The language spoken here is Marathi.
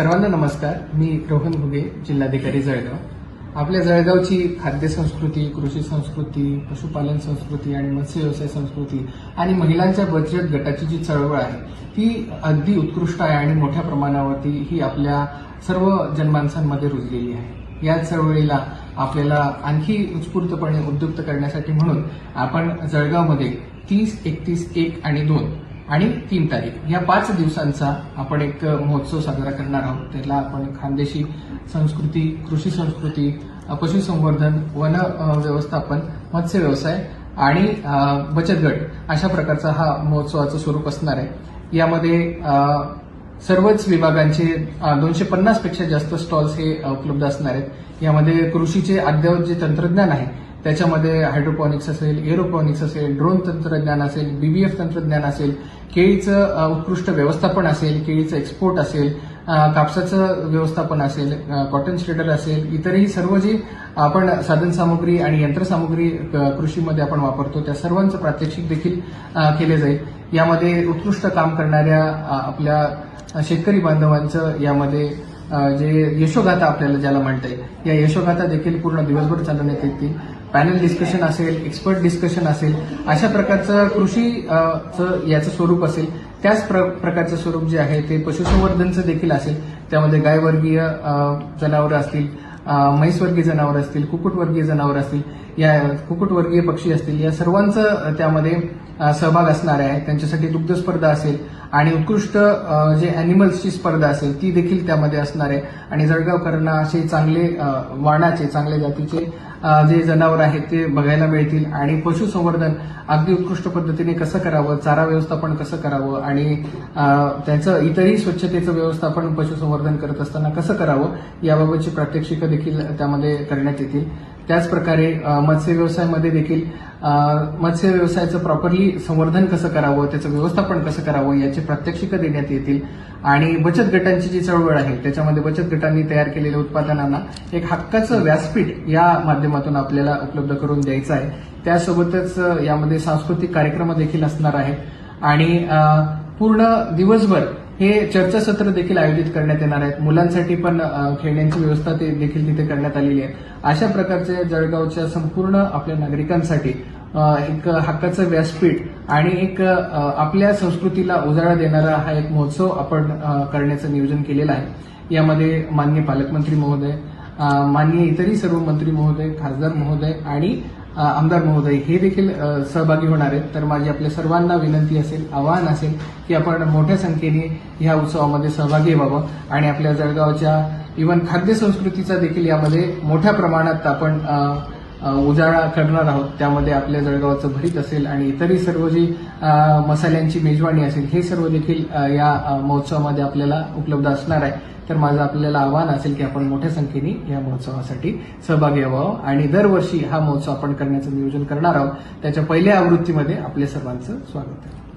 सर्वांना नमस्कार. मी रोहन घुगे जिल्हाधिकारी जळगाव. आपल्या जळगावची खाद्य संस्कृती कृषी संस्कृती पशुपालन संस्कृती आणि मत्स्य व्यवसाय संस्कृती आणि महिलांच्या बचत गटाची जी चळवळ आहे ती अगदी उत्कृष्ट आहे आणि मोठ्या प्रमाणावरती ही आपल्या सर्व जनमानसांमध्ये रुजलेली आहे. या चळवळीला आपल्याला आणखी उत्स्फूर्तपणे उद्युक्त करण्यासाठी म्हणून आपण जळगावमध्ये तीस एकतीस एक आणि दोन आणि तीन तारीख. या पाच दिवसांचा आपण एक महोत्सव साजरा करणार आहोत. त्याला आपण खानदेशी संस्कृती कृषी संस्कृती पशुसंवर्धन वन व्यवस्थापन मत्स्य व्यवसाय आणि बचत गट अशा प्रकारचा हा महोत्सवाचं स्वरूप असणार आहे. यामध्ये सर्वच विभागांचे दोनशे पन्नासपेक्षा जास्त स्टॉल्स हे उपलब्ध असणार आहेत. यामध्ये कृषीचे अद्ययावत जे तंत्रज्ञान आहे त्याच्यामध्ये हायड्रोपॉनिक्स असेल एरोपॉनिक्स असेल ड्रोन तंत्रज्ञान असेल बीबीएफ तंत्रज्ञान असेल केळीचं उत्कृष्ट व्यवस्थापन असेल केळीचं एक्सपोर्ट असेल कापसाचं व्यवस्थापन असेल कॉटन श्रेडर असेल इतरही सर्व जी आपण साधनसामुग्री आणि यंत्रसामुग्री कृषीमध्ये आपण वापरतो त्या सर्वांचं प्रात्यक्षिक देखील केले जाईल. यामध्ये उत्कृष्ट काम करणाऱ्या आपल्या शेतकरी बांधवांचं यामध्ये जे यशोगाथा आपल्याला ज्याला म्हणता या यशोगाथा देखील पूर्ण दिवसभर चालवण्यात येतील. पॅनल डिस्कशन असेल एक्सपर्ट डिस्कशन असेल अशा प्रकारचं कृषी याचं स्वरूप असेल त्याच प्र प्रकारचं स्वरूप जे आहे ते पशुसंवर्धनचं देखील असेल. त्यामध्ये गायवर्गीय जनावरं असतील म्हैसवर्गीय जनावरं असतील कुक्कुटवर्गीय जनावर असतील या कुक्कुटवर्गीय पक्षी असतील या सर्वांचं त्यामध्ये सहभाग असणार आहे त्यांच्यासाठी दुग्ध स्पर्धा असेल आणि उत्कृष्ट जे अॅनिमल्सची स्पर्धा असेल ती देखील त्यामध्ये असणार आहे. आणि जळगावकरांना असे चांगले वाणाचे चांगल्या जातीचे जे जनावर आहेत ते बघायला मिळतील. आणि पशुसंवर्धन अगदी उत्कृष्ट पद्धतीने कसं करावं चारा व्यवस्थापन कसं करावं आणि त्याचं इतरही स्वच्छतेचं व्यवस्थापन पशुसंवर्धन करत असताना कसं करावं याबाबतची प्रात्यक्षिकं देखील त्यामध्ये करण्यात येतील. त्याचप्रकारे मत्स्य व्यवसायामध्ये देखील मत्स्य व्यवसायाचं प्रॉपरली संवर्धन कसं करावं त्याचं व्यवस्थापन कसं करावं याची प्रात्यक्षिकं देण्यात येतील. आणि बचत गटांची जी चळवळ आहे त्याच्यामध्ये बचत गटांनी तयार केलेल्या उत्पादनांना एक हक्काचं व्यासपीठ या माध्यमातून आपल्याला उपलब्ध करून द्यायचं आहे. त्यासोबतच यामध्ये सांस्कृतिक कार्यक्रम देखील असणार आहेत. आणि पूर्ण दिवसभर हे चर्चासत्र देखील आयोजित करण्यात येणार आहेत. मुलांसाठी पण खेळण्यांची व्यवस्था ते देखील तिथे करण्यात आलेली आहे अशा प्रकारचे जळगावच्या संपूर्ण आपल्या नागरिकांसाठी एक हक्काचं व्यासपीठ आणि एक आपल्या संस्कृतीला उजाळा देणारा हा एक महोत्सव आपण करण्याचं नियोजन केलेलं आहे. यामध्ये मान्य पालकमंत्री महोदय माननीय इतरही सर्व मंत्री महोदय खासदार महोदय आणि आमदार महोदय हे देखील सहभागी होणार आहेत. तर माझी आपल्या सर्वांना विनंती असेल आवाहन असेल की आपण मोठ्या संख्येने ह्या उत्सवामध्ये सहभागी व्हावं. आणि आपल्या जळगावच्या इव्हन खाद्य संस्कृतीचा देखील यामध्ये मोठ्या प्रमाणात आपण उजाळा करणार आहोत. त्यामध्ये आपल्या जळगावचं भरीत असेल आणि इतरही सर्व जी मसाल्यांची मेजवानी असेल हे सर्व देखील या महोत्सवामध्ये आपल्याला उपलब्ध असणार आहे. तर माझं आपल्याला आव्हान असेल की आपण मोठ्या संख्येने या महोत्सवासाठी सहभागी व्हावं आणि दरवर्षी हा महोत्सव आपण करण्याचं नियोजन करणार आहोत. त्याच्या पहिल्या आवृत्तीमध्ये आपल्या सर्वांचं स्वागत आहे.